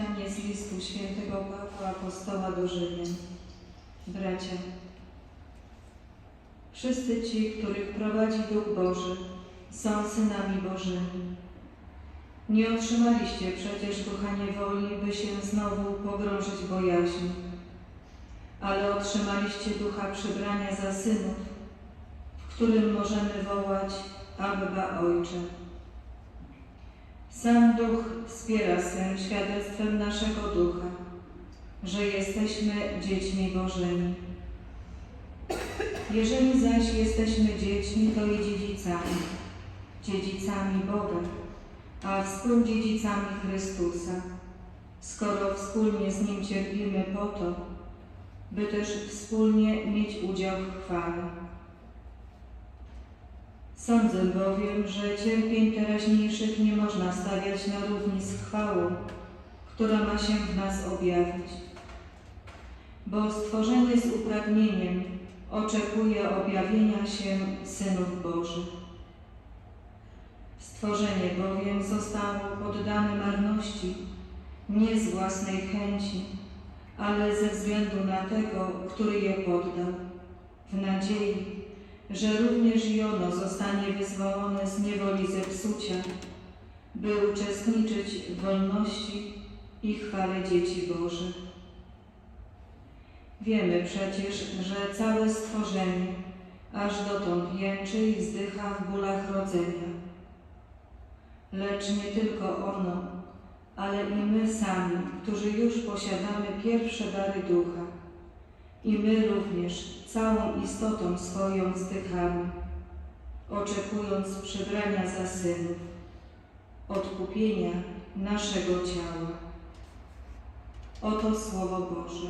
Czytanie z listu świętego Pawła Apostoła do Rzymian. Bracia, wszyscy ci, których prowadzi Duch Boży, są synami Bożymi. Nie otrzymaliście przecież ducha niewoli, by się znowu pogrążyć w bojaźni, ale otrzymaliście ducha przybrania za synów, w którym możemy wołać Abba Ojcze. Sam Duch wspiera swym świadectwem naszego ducha, że jesteśmy dziećmi Bożymi. Jeżeli zaś jesteśmy dziećmi, to i dziedzicami, dziedzicami Boga, a współdziedzicami Chrystusa, skoro wspólnie z Nim cierpimy po to, by też wspólnie mieć udział w chwale. Sądzę bowiem, że cierpień teraźniejszych nie można stawiać na równi z chwałą, która ma się w nas objawić. Bo stworzenie z upragnieniem oczekuje objawienia się synów Bożych. Stworzenie bowiem zostało poddane marności nie z własnej chęci, ale ze względu na tego, który je poddał, w nadziei, że również i ono zostanie wyzwolone z niewoli zepsucia, by uczestniczyć w wolności i chwale dzieci Bożych. Wiemy przecież, że całe stworzenie aż dotąd jęczy i wzdycha w bólach rodzenia. Lecz nie tylko ono, ale i my sami, którzy już posiadamy pierwsze dary ducha, i my również całą istotą swoją wzdychamy, oczekując przybrania za synów, odkupienia naszego ciała. Oto Słowo Boże.